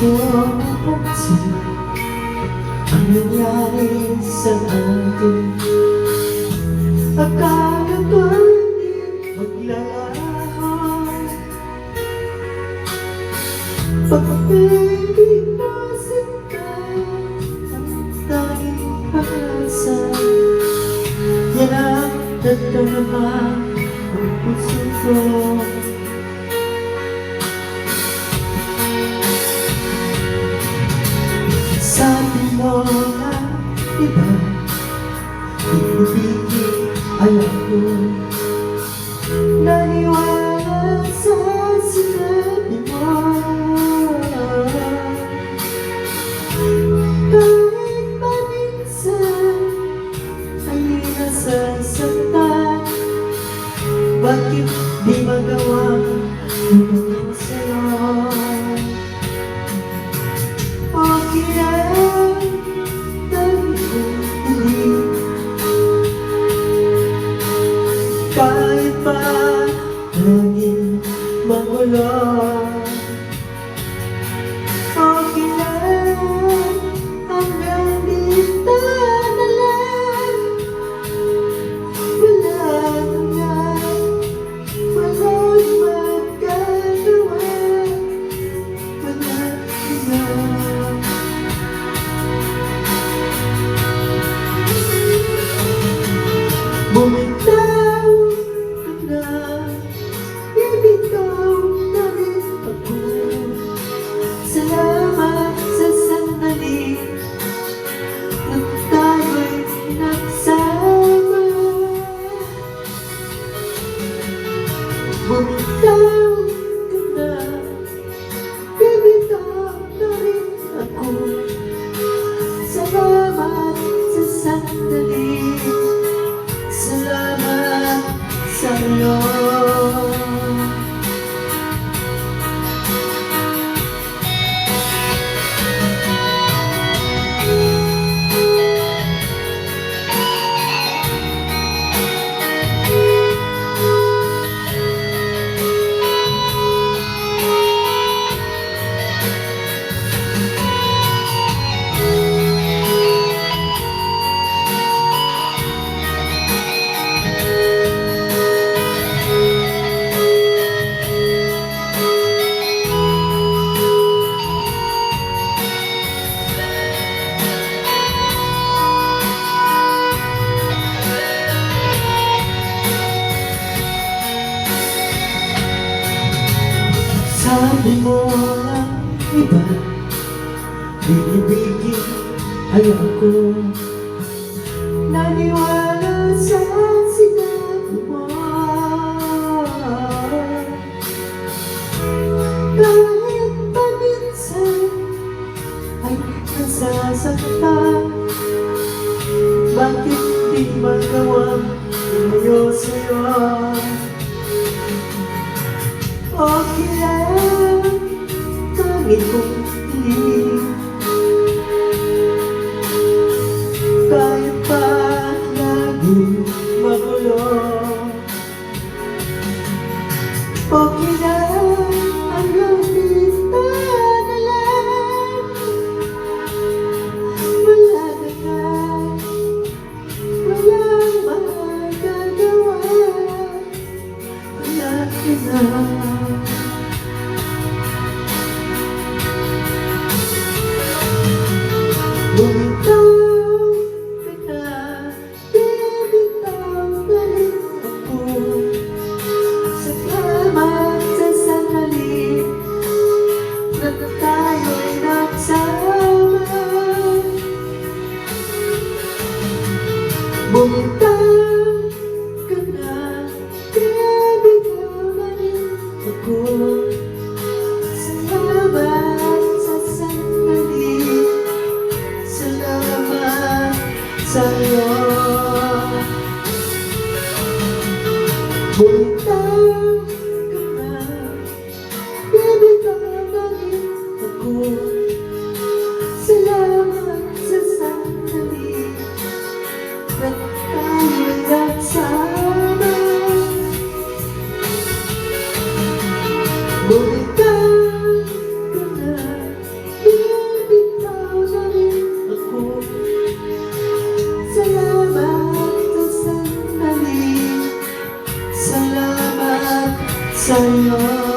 Cuộc. Sa atin. Akala ba'y maglalaho Pag-ibig mo sinta Ang tanging pag-asa Yan ang nagdarama ng puso ko mo na iba Ibigin alam ko Naniwala sa sinabi mo Kahit pa minsan Ay nasasaktan. Bakit di magawa Kahit pa Laging Ka na Bibitaw na rin ako Salamat sa sandali. Salamat sa iyo Sabi mo lang iba. Binibigin ay ako Naniwala sa sinabi mo. Kahit pa minsan ay nasasaktan Bakit di magawa Tumayo sa'yo? Okay lang virgo Ooh. sun,